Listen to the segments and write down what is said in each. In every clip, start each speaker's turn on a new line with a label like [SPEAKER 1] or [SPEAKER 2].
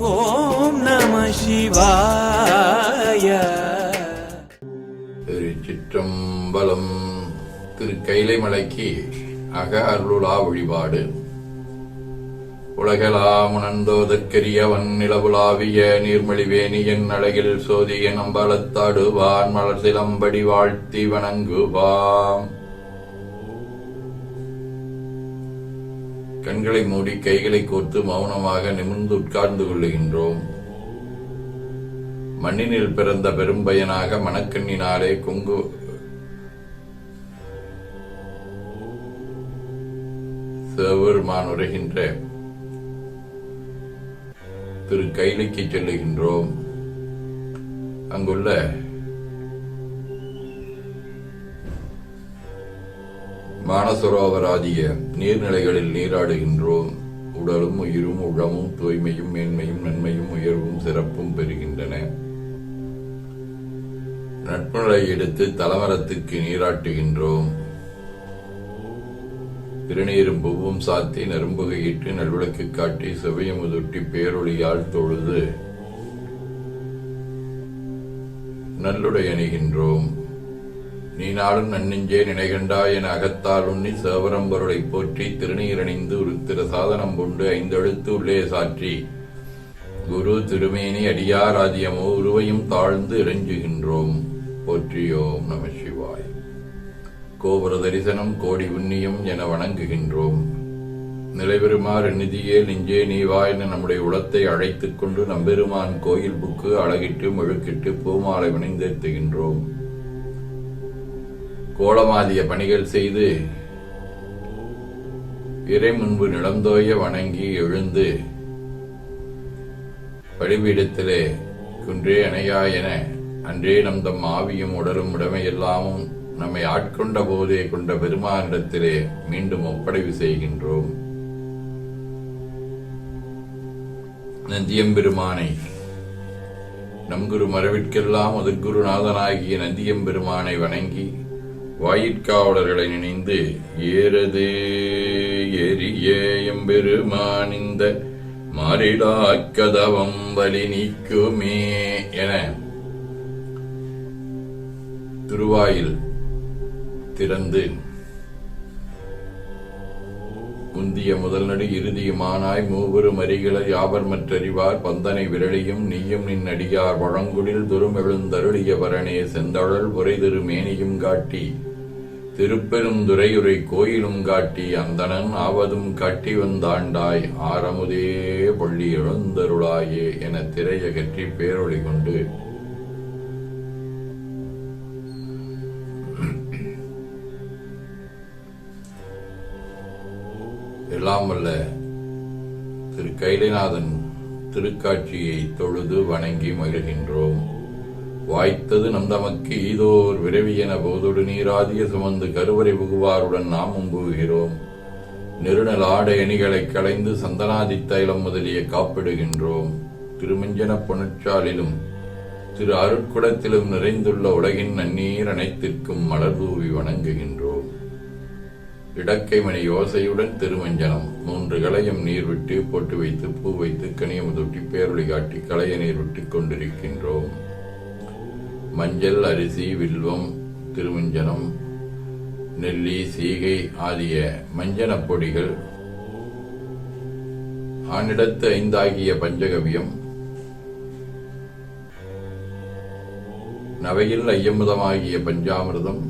[SPEAKER 1] ஓம் நம சிவாய.
[SPEAKER 2] திருச்சிற்றம்பலம் திரு கைலைமலைக்கு அக அருளுலா வழிபாடு. உலகலாம் உணர்ந்தோதற்கரியவன் நிலவுலாவிய நீர்மொழிவேணியன் அழகில் சோதிய நம்பலத்தாடுவான். மலர் சிலம்படி வாழ்த்தி வணங்குவாம். கண்களை மூடி கைகளை கோர்த்து மௌனமாக நிமிர்ந்து உட்கார்ந்து கொள்ளுகின்றோம். மண்ணினில் பிறந்த பெரும்பயனாக மணக்கண்ணினாலே குங்கு சிவபெருமான் உரைகின்ற திரு கைலிக்கு செல்லுகின்றோம். அங்குள்ள மானசரோவராதிய நீர்நிலைகளில் நீராடுகின்றோம் உடலும் உயிரும் உளமும் தூய்மையும் மேன்மையும் நன்மையும் உயர்வும் சிறப்பும் பெறுகின்றன. நட்புணரை எடுத்து தலமரத்துக்கு நீராட்டுகின்றோம். திருநீரும் பூவும் சாத்தி நரும்புகையிட்டு நல்விளக்கு காட்டி செவையமுதுட்டி பேரொளியால் தொழுது நல்லுடை அணிகின்றோம். நீ நாளும் நன்னெஞ்சே நினைகண்டா என அகத்தால் உண்ணி சேவரம்பருளை போற்றி திருநீரணிந்து உருத்திர சாதனம் கொண்டு ஐந்தெழுத்து உள்ளே சாற்றி. குரு திருமேனி அடியாராதியமோ உருவையும் தாழ்ந்து இறைஞ்சுகின்றோம். போற்றியோம் நம சிவாய். கோபுர தரிசனம் கோடி உண்ணியும் என வணங்குகின்றோம். நிலைபெறுமாறு நிதியே நெஞ்சே நீவா என நம்முடைய உளத்தை அழைத்துக் கொண்டு நம்பெருமான் கோயில் புக்கு அழகிட்டு முழுக்கிட்டு பூமாலை வணிந்தேத்துகின்றோம் கோலமாதிய பணிகள் செய்து இறை முன்பு நிலந்தோய வணங்கி எழுந்து பலிபீடத்திலே குன்றே அணையா என அன்றே நம் தம் ஆவியும் உடலும் உடமையெல்லாமும் நம்மை ஆட்கொண்ட போதே கொண்ட பெருமானிடத்திலே மீண்டும் ஒப்படைவு செய்கின்றோம். நந்தியம்பெருமானை நம் குரு மரபிற்கெல்லாம் முதற்குருநாதனாகிய நந்தியம்பெருமானை வணங்கி வாயிற்காவலர்களை நினைந்து ஏறது எரிய எம்பெருமான் இந்த மாறிடா கதவம் வலி நீக்குமே என திருவாயில் திறந்து முந்திய முதல் நடு இறுதியுமானாய் மூவரும் அரிகளை யாவர் மற்றறிவார் பந்தனை விரலியும் நீயும் நின் அடியார் வழங்குடில் துருமெழுந்தருளிய வரனே செந்தழல் உரை திரு மேனியும் காட்டி திருப்பெருந்துறையுரை கோயிலும் காட்டி அந்தணன் ஆவதும் காட்டி வந்தாண்டாய் ஆரமுதே பள்ளி எழுந்தருளாயே என திரையகற்றி பேரொழி கொண்டு. எல்லாம் வல்ல திரு கைலைநாதன் திருக்காட்சியை தொழுது வணங்கி மகிழ்கின்றோம். வாய்த்தது நம் தமக்கு ஈதோர் விரவியென போதொடு நீராதிய சுமந்து கருவறை புகுவாருடன் நாமும் புகுகிறோம் நெருநல் ஆடை அணிகளை களைந்து சந்தனாதி தைலம் முதலிய காப்பிடுகின்றோம். திருமஞ்சன பொனுச்சாலிலும் திரு அருட்குடத்திலும் நிறைந்துள்ள உலகின் நன்னீர் அனைத்திற்கும் மலர் தூவி வணங்குகின்றோம். இடக்கை மணி யோசையுடன் திருமஞ்சனம் மூன்று களையம் நீர் விட்டு போட்டு வைத்து பூ வைத்து கனியமுதொட்டி பேரொளி காட்டி களைய நீர் விட்டு கொண்டிருக்கின்றோம். மஞ்சள் அரிசி வில்வம் திருமஞ்சனம் நெல்லி சீகை ஆகிய மஞ்சனப் பொடிகள் ஆனிடத்து ஐந்தாகிய பஞ்சகவியம் நவையில் ஐயமுதமாகிய பஞ்சாமிர்தம்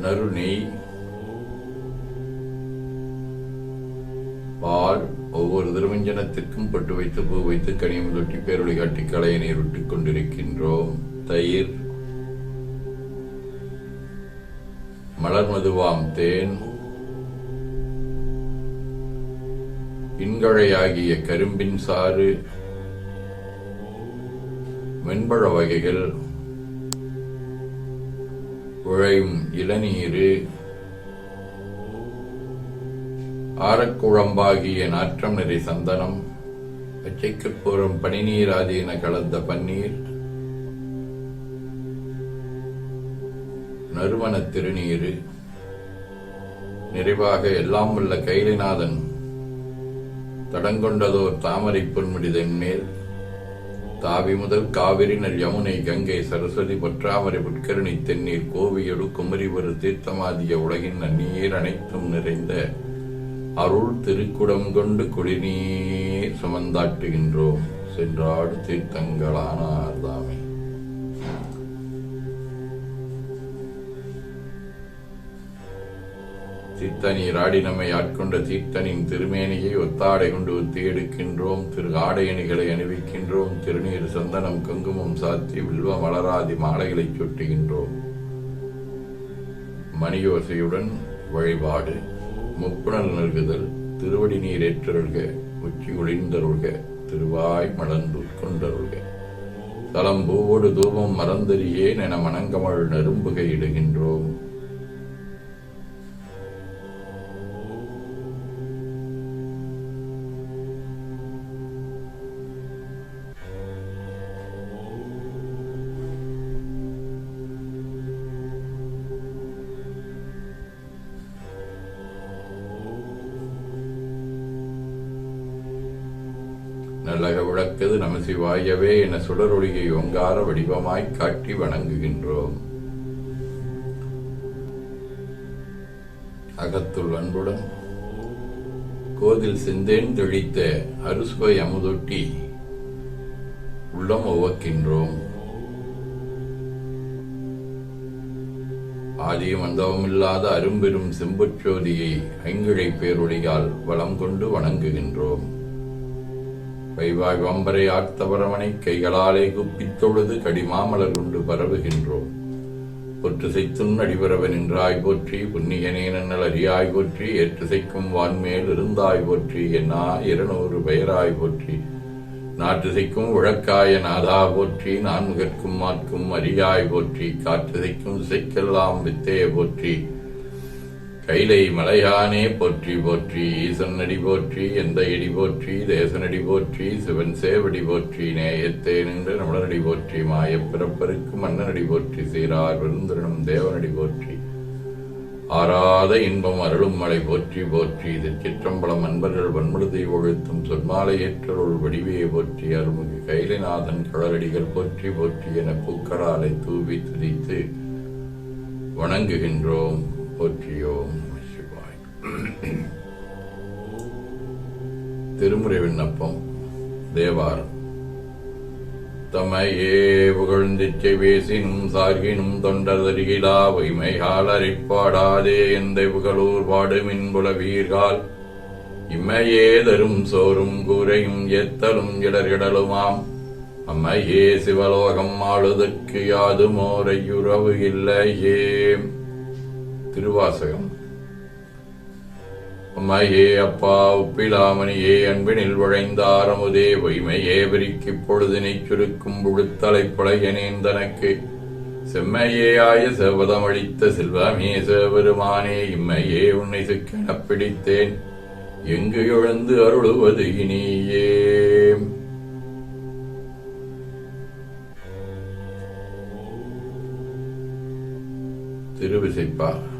[SPEAKER 2] நறுநெய் ஒவ்வொரு திருமஞ்சனத்திற்கும் பட்டு வைத்து பூ வைத்து கனியம் தொட்டி பேரொழி காட்டி களைய நீர் கொண்டிருக்கின்றோம். தயிர். மலர் மதுவாம் தேன். இன்கழையாகிய கரும்பின் சாறு. வெண்பழ வகைகள். உழையும் இளநீரு. ஆரக்குழம்பாகிய நாற்றம் நிறை சந்தனம் பச்சைக்கு போரும் பனிநீராதீன கலந்த பன்னீர் நறுமணத் திருநீரு நிறைவாக எல்லாம் உள்ள கைலிநாதன் தடங்கொண்டதோர் தாமரை பொன்முடிதன் மேல் தாவி முதல் காவிரி நல் யமுனை கங்கை சரஸ்வதி பொற்றாமரை புட்கரணி தென்னீர் கோவியொடு குமரிவரு தீர்த்தமாதிய உலகின் நன்னீர் அனைத்தும் நிறைந்த அருள் திருக்குடம் கொண்டு குடிநீர் சுமந்தாட்டுகின்றோம் சென்றாடு தீர்த்தங்களானார் தாமே. தீர்த்தனீர் ஆடி நம்மை ஆட்கொண்ட தீர்த்தனின் திருமேனியை ஒத்தாடை கொண்டு ஒத்தி எடுக்கின்றோம். திரு ஆடையணிகளை அணிவிக்கின்றோம். திருநீர் சந்தனம் குங்குமம் சாத்தி வில்வ மலராதி மாலைகளை சுட்டுகின்றோம். மணியோசையுடன் வழிபாடு. முப்புணல் நல்குதல் திருவடி நீர் ஏற்றருள்க உச்சி ஒளிந்தருள்க திருவாய் மலர்ந்து உட்கொண்டருள்க தலம் பூவோடு தூபம் மறந்தறியேன் என மணங்கமழ் நெரும்புகை இடுகின்றோம். நலக விளக்கது நமசிவாயவே என சுடரொளியை ஒங்கார வடிவமாய் காட்டி வணங்குகின்றோம். அகத்துள் அன்புடன் கோதில் செந்தேன் தெளித்த அறுசுவை அமுதொட்டி உள்ளம் உவக்கின்றோம். ஆதியும் அந்தவமில்லாத அரும்பெரும் செம்புச்சோதியை ஐங்கிழை பேரொழியால் வளம் கொண்டு வணங்குகின்றோம். வைவாய் வம்பரை ஆர்த்தவரவனை கைகளாலே குப்பித் தொழுது கடிமாமலர் கொண்டு பரவுகின்றோம். பொற்றுசைத்துன் அடிபரவ நின்றாய் போற்றி புன்னிகனே நன்னல் அறியாய் போற்றி ஏற்றுசைக்கும் வான்மேல் இருந்தாய் போற்றி என்னா இருநூறு பெயராய் போற்றி. நாற்றுசைக்கும் உழக்காய நாதா போற்றி நான்முகற்கும் மாற்கும் அரியாய் போற்றி காற்றுசைக்கும் இசைக்கெல்லாம் வித்தே போற்றி. கைலை மலையானே போற்றி போற்றி ஈசன் அடி போற்றி எந்த இடி போற்றி தேசனடி போற்றி சிவன் சேவடி போற்றி நேயத்தே நின்று நம்மளனடி போற்றி மாயப்பிறப்பருக்கு மன்னனடி போற்றி சீரார் விருந்திரனும் தேவனடி போற்றி. ஆராத இன்பம் அருளும் மலை போற்றி போற்றி திருச்சிற்றம்பலம் அன்பர்கள் வன்முழுதை ஒழுத்தும் சொன்மாலையற்றருள் வடிவையை போற்றி அருள்மிகு கைலைநாதன் கடலடிகள் போற்றி போற்றி என பூக்களாலை தூவி துதித்து வணங்குகின்றோம். போற்றியோம் சிவாய். திருமுறை விண்ணப்பம் தேவாரம். தமையே புகழ்ந்திச்சை பேசினும் சார்கினும் தொண்டர்தருகிலா பொய்மைகால் அரிப்பாடாதே எந்த புகழூர் பாடுமின் புலவீர்கால். இம்மையே தரும் சோறும் கூரையும் ஏத்தலும் இடர்கிடலுமாம். அம்மையே சிவலோகம் ஆளுதற்கு யாதுமோரையுறவு இல்லையே. திருவாசகம். அம்மையே அப்பா உப்பிலாமணியே அன்பினில் வழைந்தாரமுதே பொய்மையே விரிக்கு பொழுதினை சுருக்கும் புழுத்தலைப்புழையனேன் தனக்கு. செம்மையே ஆய செவதமளித்த செல்வமே சிவபெருமானே இம்மையே உன்னை சிக்கெனப் பிடித்தேன். எங்கு எழுந்து அருளுவது இனியே. திருவிசைப்பா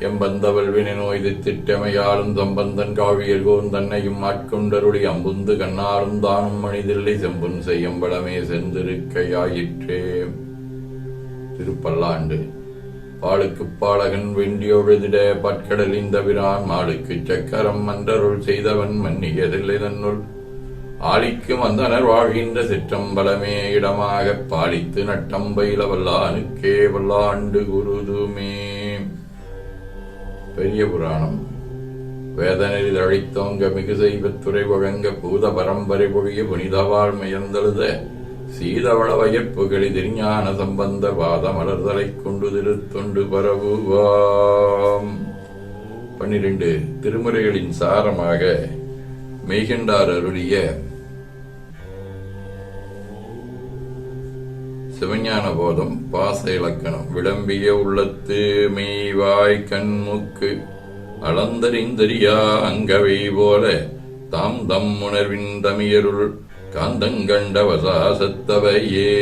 [SPEAKER 2] எம்பந்தவள் வினை நோய் திட்டமையாலும் தம்பந்தன் காவியல் கோன் தன்னையும் ஆட்கொண்டருளி அம்புந்து கண்ணாரும் தானும் மனிதில்லை செம்பும் செய்யம்பளமே சென்றிருக்கையாயிற்றே திருப்பல்லாண்டு. பாலுக்கு பாலகன் வெண்டியொழுதிட பற்கடலின் தவிரான் மாலுக்கு சக்கரம் மன்றருள் செய்தவன் மன்னியதில்லை தன்னுள். ஆளிக்கு வந்தனர் வாழ்கின்ற சிற்றம்பலமே இடமாகப் பாலித்து நட்டம் பயில வல்லானுக்கே வல்லாண்டு குருதுமே. பெரிய புராணம். வேதனையில் அழித்தோங்க மிகு செய்வத்துறை வழங்க பூத பரம்பரை பொழிய புனிதவாழ் மயந்தழுத சீதவள வயற்புகளி திருஞான சம்பந்த வாத மலர்தலை கொண்டு திருத்தொண்டு பரவுவாம். பன்னிரண்டு திருமுறைகளின் சாரமாக மெய்கண்டார் அருளிய சிவஞான போதம் பாச இலக்கணம் விளம்பிய உள்ளத்து மெய்வாய் கண்மூக்கு அளந்தறிந்தறியா அங்கவை போல தாம் தம் உணர்வின் தமியருள் காந்தங்கண்ட வசாசத்தவையே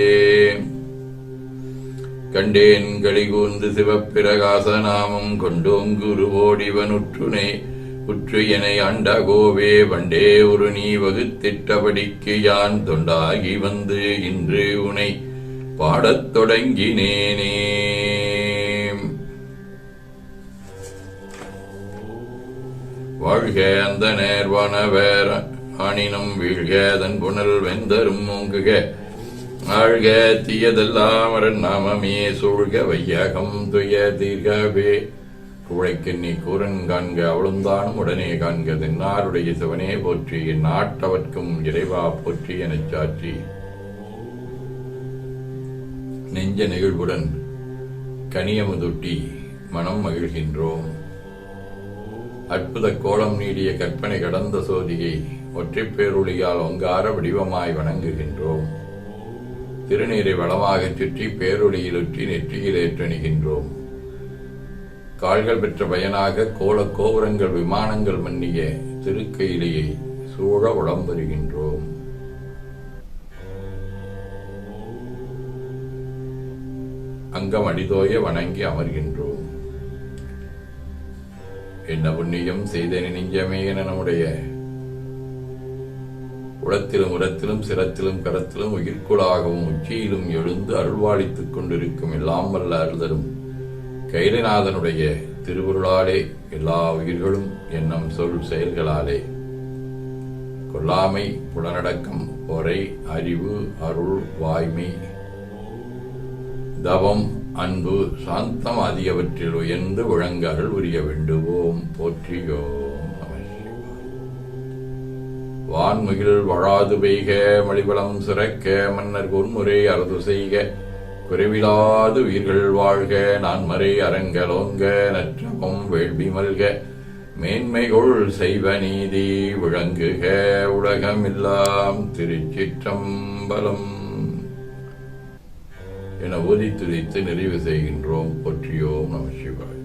[SPEAKER 2] கண்டேன் களிகூர்ந்து சிவப்பிரகாச நாமம் கொண்டோங்குருவோடிவன் உற்றுனை உற்று என ஆண்ட கோவே வண்டே ஒரு நீ வகுத்திட்டபடிக்கு யான் தொண்டாகி வந்து இன்று உனை பாடத் தொடங்கினேனே. வாழ்க அந்த நேர்வன வேற ஆணினம் வீழ்கதன் புனல் வெந்தரும் மூங்குக ஆழ்க தீயதெல்லாம் நாமமே சூழ்க வையகம் துய தீர்கவே. குழைக்கு நீ கூரன் காண்க அவளுந்தானும் உடனே காண்க தென்னாருடைய சிவனே போற்றி நாட்டவர்க்கும் இறைவா போற்றி எனச் சாற்றி. நெஞ்ச நெகிழ்வுடன் கனியமுதுட்டி மனம் மகிழ்கின்றோம். அற்புத கோலம் நீடிய கற்பனை கடந்த சோதியை ஒற்றைப் பேரொழியால் ஒங்கார வடிவமாய் வணங்குகின்றோம். திருநீரை வளமாகச் சுற்றி பேரொழியிலுற்றி நெற்றியில் ஏற்றணிகின்றோம். கால்கள் பெற்ற பயனாக கோல கோபுரங்கள் விமானங்கள் மன்னிய திருக்கையிலேயே சூழ உளம் வருகின்றோம் அங்கம் அடிதோய வணங்கி அமர்கின்றோம். என்ன புண்ணியம் செய்த நெஞ்சமே என நம்முடைய உளத்திலும் உரத்திலும் சிரத்திலும் கரத்திலும் உயிர்க்குளாகவும் உச்சியிலும் எழுந்து அருள்வாளித்துக் கொண்டிருக்கும் எல்லாம் வல்ல அருளரும் கைலநாதனுடைய திருவுருளாலே எல்லா உயிர்களும் எண்ணம் சொல் செயல்களாலே. கொல்லாமை புலனடக்கம் பொறை அறிவு அருள் வாய்மை தவம் அன்பு சாந்தம் ஆகியவற்றில் உயர்ந்து விளங்க உரிய வேண்டுவோம். போற்றியோ நம வான்முகில் வழாது பெய்க மலிவளம் சிறக்க மன்னர் பொன்முறை அறது செய்க. குறைவிலாது உயிர்கள் வாழ்க நான்மறை அரங்கலோங்க நற்றமும் வேள்வி மல்க. மேன்மைகொள் செய்வ நீதி விளங்குக உலகமெல்லாம் திருச்சிற்றம்பலம். என ஓதி நிறைவு செய்கின்றோம். பற்றியோம் நம சிவாய்.